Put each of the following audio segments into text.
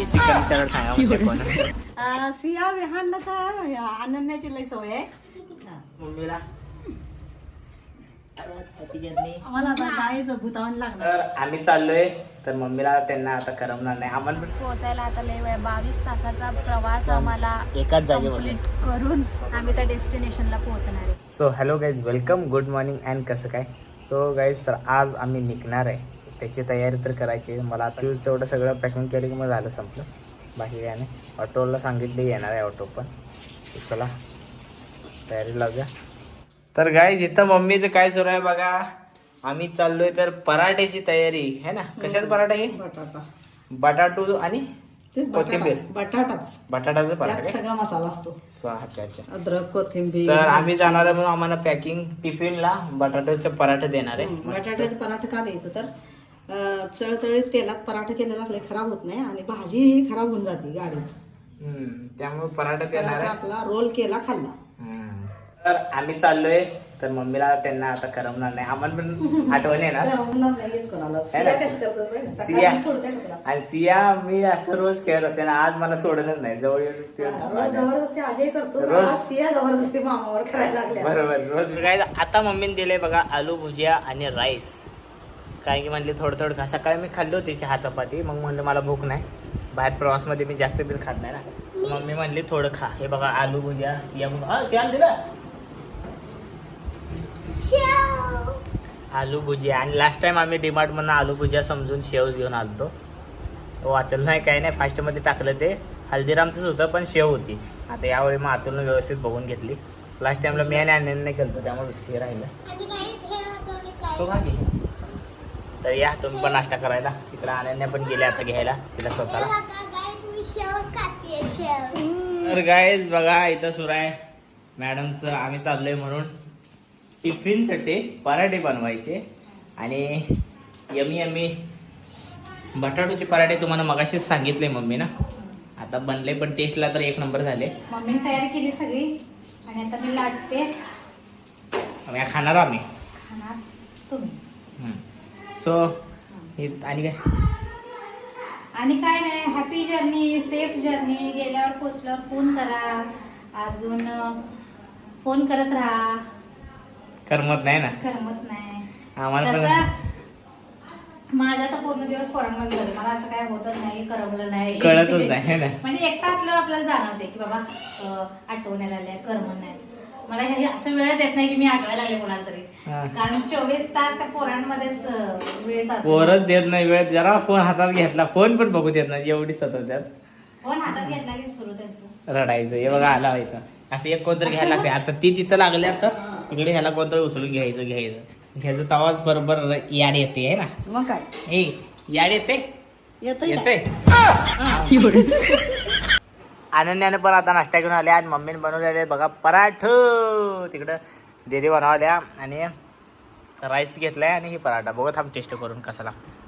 की सांगा सिया विहानला अनन्याची लय सवय आहे मम्मीला आम्हाला आता लागणार तर आम्ही चाललोय तर मम्मीला त्यांना आता करमणार नाही आम्हाला पण पोहोचायला आता लय वेळ बावीस तासाचा प्रवास आम्हाला एकाच जागेवर कंप्लीट करून आम्ही त्या डेस्टिनेशनला पोहोचणार आहे so hello guys welcome good morning and कसं काय? सो गाईज तर आज आम्ही निघणार आहे. त्याची तयारी तर करायची. आहे. मला आता शूज तेवढं सगळं पॅकिंग केलं की मग झालं संपलं. बाकी काय नाही. ऑटोला सांगितले येणार आहे ऑटो पण. चला तयारी लावूया. तर गाईज इथं मम्मीचं काय सुरू आहे बघा. आम्ही चाललोय तर पराठ्याची तयारी. है ना? कशाच पराठा आहे बटाटा. बटाटू आणि कोथिंबीर बटाटा. बटाटाच. बटाटाचं पराठा काय? सगळा मसाला असतो. अच्छा अच्छा. अद्रक कोथिंबीर. तर आम्ही जाणार आहे म्हणून आम्हाला पॅकिंग टिफिनला बटाट्याचे पराठे देणार आहे. हं. बटाट्याचे पराठे का द्यायचं तर? चळचळीत तेलात पराठे केलेला लय खराब होत नाही आणि भाजी ही खराब होऊन जाते गाडीत हम्म, त्यामुळे पराठा देणार आहे आपला रोल केला खाल्ला हम्म. तर आम्ही चाललोय तर मम्मीला त्यांना आता करमणार नाही आम्हाला पण आठवण येणार करमणार नाहीच कोणाला है ना? सिया कशी करतात बरं? सिया. सकाळी सोडते का तुला? आणि सिया मी असं रोज खेळत असते ना आज मला सोडणच नाही जवळ येऊन ते हा, जबरदस्ती अजय करतो रोज. आज सिया जबरदस्ती मामावर करायला लागल्या बरोबर रोज काय आता मम्मीने दिले बघा आलू भुजिया आणि राईस काय की म्हणले थोडं थोडं खा. सकाळी मी खाल्ली होती चहा चपाती. मग म्हणलं मला भूक नाही. बाहेर प्रवासमध्ये मी जास्त बिल खात नाही ना. मम्मी म्हणली थोडं खा. हे बघा आलू भुजिया सिया भुजिया हा दिलं आलू भुजिया. आणि लास्ट टाइम आम्ही डिमार्टमधनं आलू भुजिया समजून शेव घेऊन आलतो. वाचलं नाही काय नाही. फास्टमध्ये टाकलं ते. हल्दीरामचंच होतं पण शेव होती. आता यावेळी मग आतून व्यवस्थित बघून घेतली. लास्ट टाइमला मी आणि अण्णाने नाही केलं त्यामुळे विषय राहिलं. तो का. घे तर या तुम्ही पण नाश्ता करायला. तिकडे अनन्या पण गेल्या आता घ्यायला तिला स्वतःला. तर गायज बघा इथं सुरू आहे. मॅडमचं आम्ही चाललोय म्हणून टिफिनसाठी पराठे बनवायचे. आणि यमी यमी बटाटोचे पराठे तुम्हाला मगाशीच सांगितले मम्मी ना. आता बनले पण टेस्टला तर एक नंबर झाले. मम्मीने तयारी केली सगळी. आणि आता मी लाटते. आम्ही खाणार आम्ही. खाणार तुम्ही. सो आणि काय? आणि काय नाही हॅपी जर्नी सेफ जर्नी गेल्यावर पोचल्यावर फोन करा. अजून फोन करत राहा. करमत नाही ना? करमत नाही. आम्हाला पण तसं माझा तर पूर्ण दिवस पोरांमध्ये झाले मला असं काय होतच नाही करमलं नाही. कळतच नाही है ना? म्हणजे एकटा असल्यावर आपल्याला जाणवते की बाबा अं, आठवण यायला लागल्या करमत नाही. मला हे असं वेळच येत नाही की मी आठवायला लागले कोणाला तरी. हा. कारण चोवीस तास त्या पोरांमध्येच अं, वेळ जातो. पोरच देत नाही वेळ. जरा फोन हातात घेतला फोन पण बघू देत नाही एवढी सतत त्यात. फोन हातात घेतला की सुरू त्यांचं. रडायचं हे बघा आला इथं. असं एक कोणतरी घ्यायला लागते आता ती तिथं लागल्या तर तिकडे ह्याला कोणतरी उचलून घ्यायचं घ्यायचं. ह्याचं तवाच बरोबर याड येते आहे ना? मग काय? ए याड येते? येत येते अनन्याने पण आता नाश्ता घेऊन आल्या आणि मम्मीने बनवलेले बघा पराठ. तिकडं दिदी बनवल्या आणि राईस घेतलाय आणि ही पराठा. बघत थांब टेस्ट करून कसा लागतो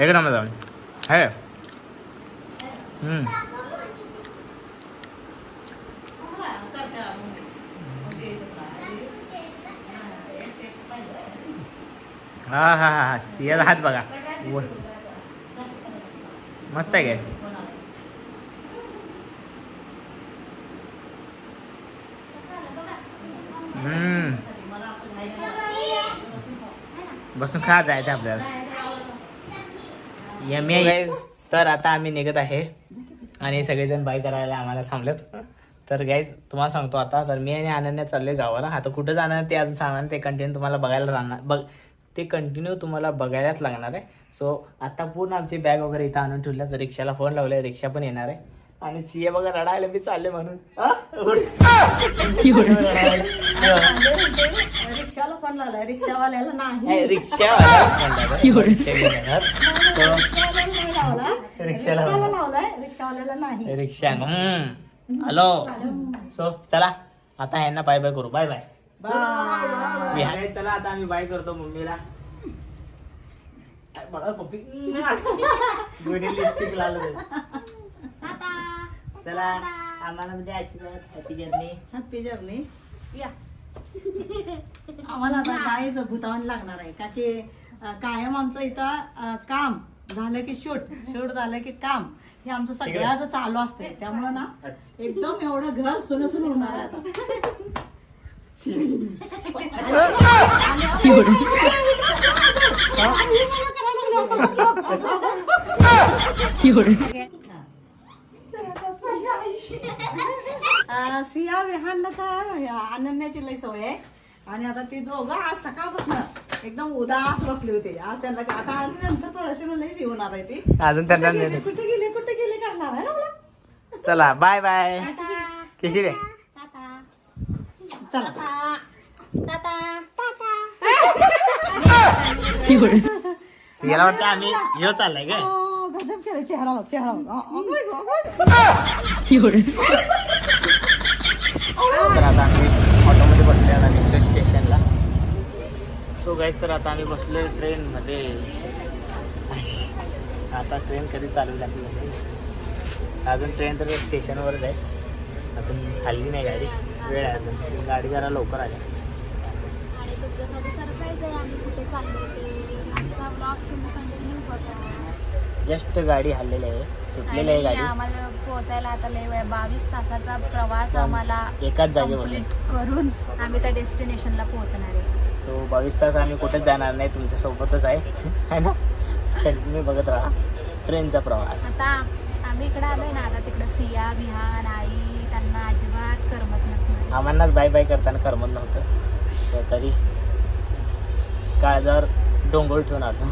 एक नंबर जाऊन. है. हा हा हा हा. सियाचा हात बघा. मस्त आहे काय? बसून खा जायचं आपल्याला. यमी तर आता आम्ही निघत आहे. आणि सगळेजण बाय करायला आम्हाला थांबलेत. तर गाईज तुम्हाला सांगतो आता तर मी आणि अनन्या चाललोय गावाला. आता कुठं जाणार ते अजून सांगणार ते कंटिन्यू तुम्हाला बघायला राहणार. बघ ते कंटिन्यू तुम्हाला बघायलाच लागणार आहे. सो आता पूर्ण आमची बॅग वगैरे इथं आणून ठेवल्या तर रिक्षाला फोन लावलाय. रिक्षा पण येणार आहे. आणि सीए बघा रडायला मी चालले म्हणून? रिक्षाला फोन रिक्षावाल्याला नाही. रिक्षा रिक्षाला लावलाय. रिक्षावाल्याला नाही रिक्षा हॅलो. सो चला. आता ह्यांना बाय बाय करू. बाय बाय चला आता आम्ही बाय करतो मम्मीला. बघा पप्पी. लिपस्टिक लावलं चला आम्हाला म्हणजे हॅपी जर्नी हॅपी जर्नी या. आम्हाला आता काय भूतावन लागणार आहे? का की कायम आमचं इथं काम झालं की शूट शूट झालं की काम. हे आमचं सगळ्याच चालू असतंय. त्यामुळं ना एकदम एवढं घर सुन सुन होणार आहे आता. सिया विहानला तर या अनन्याची लई सवय आहे. आणि आता ती दोघं आज सकाळपासून एकदम उदास बसली होती. आज त्यांना आता आज नंतर थोडीशी लईच येणार आहे ती. अजून त्यांना कुठे गेले? कुठे गेले? कुठे गेले? करणार आहे ना मला? चला बाय बाय कशी रे? चला. याला वाटतं आम्ही ह्यो चाललाय काय ओ, गजब केलं चेहरा बघ चेहरा बघ. तर आता आम्ही ऑटोमध्ये बसले आता निघतो स्टेशनला. सो गाईज तर आता आम्ही बसलो ट्रेनमध्ये. आता ट्रेन कधी चालू लागली अजून ट्रेन तर स्टेशनवरच आहे. अजून हल्ली नाही गाडी. वेळ आहे अजून. गाडी जरा लवकर आली. जस्ट गाडी हल्लेली आहे. सुटलेली आहे आणि गाडी. आम्हाला पोहोचायला आता लय वेळ बावीस तासाचा प्रवास आम्हाला एकाच जागेवर कंप्लीट करून आम्ही त्या डेस्टिनेशनला पोहोचणार आहे. सो बावीस तास आम्ही कुठेच जाणार नाही तुमच्या सोबतच आहे. है ना? कंटिन्यू बघत राहा. ट्रेनचा प्रवास. आता आम्ही इकडे आलोय ना आता तिकडं सिया विहान आई त्यांना अजिबात करमत नसणार. आम्हालाच बाय बाय करताना करमत नव्हतं. तर तरी काळजावर डोंगर ठेवून आलो.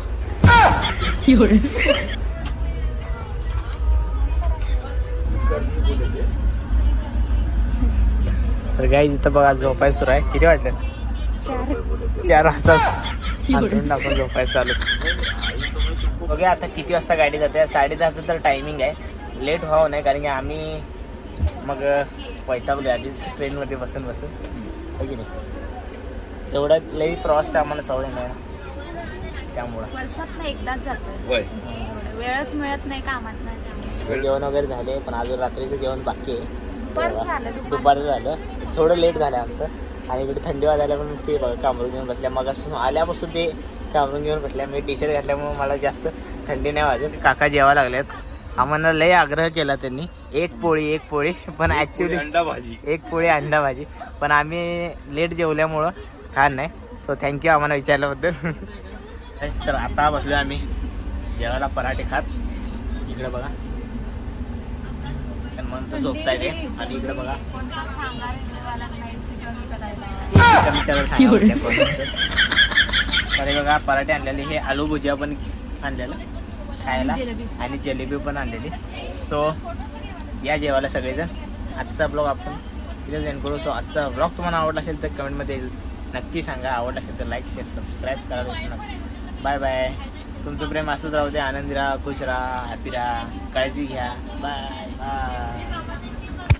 तर गाई इथं बघा झोपाय सुरू आहे. किती वाटलं चार वाजता. टाकून झोपाय चालू. बघूया आता किती वाजता गाडी जाते. साडे दहाचं तर टायमिंग आहे. लेट व्हावं नाही कारण की आम्ही मग वैतागलो आधीच ट्रेनमध्ये बसून बसून. हो की नाही? एवढं लई प्रवासचा आम्हाला सवय नाही ना. त्यामुळं. वर्षात एकदाच जातोय. वेळच मिळत नाही कामात नाही त्यामुळे. जेवण वगैरे झाले पण अजून रात्रीचं जेवण बाकी आहे. दुपारचं झालं, थोडं लेट झालं आमचं. आणि इकडे थंडी वाजायला पण ते बघा कामरून घेऊन बसल्या. मगापासून आल्यापासून ते कामरून घेऊन बसल्या. मी टी शर्ट घातल्यामुळे मला जास्त थंडी नाही वाजत. काका जेवा लागल्यात आम्हाला लय आग्रह केला त्यांनी. एक पोळी एक पोळी. पण ॲक्च्युली अंडा भाजी. एक पोळी अंडा भाजी. पण आम्ही लेट जेवल्यामुळं खात नाही. सो थँक्यू आम्हाला विचारल्याबद्दल. तर आता बसलो आम्ही. जेवायला पराठे खात. इकडे बघा. झोपता येते आणि इकडे बघा. कमी करायला करायला हे बघा पराठे आणलेले. हे आलू भुजिया पण आणलेलं खायला. आणि जलेबी पण आणलेली. सो या जेवायला सगळेजण. आजचा ब्लॉग आपण इथे एंड करू. सो आजचा ब्लॉग तुम्हाला आवडला असेल तर कमेंटमध्ये नक्की सांगा. आवडला असेल तर लाईक शेअर सबस्क्राईब करा. विसरू नका बाय बाय तुमचं प्रेम असंच राहू दे आनंदी राहा खुश राहा हॅपी राहा काळजी घ्या. Bye bye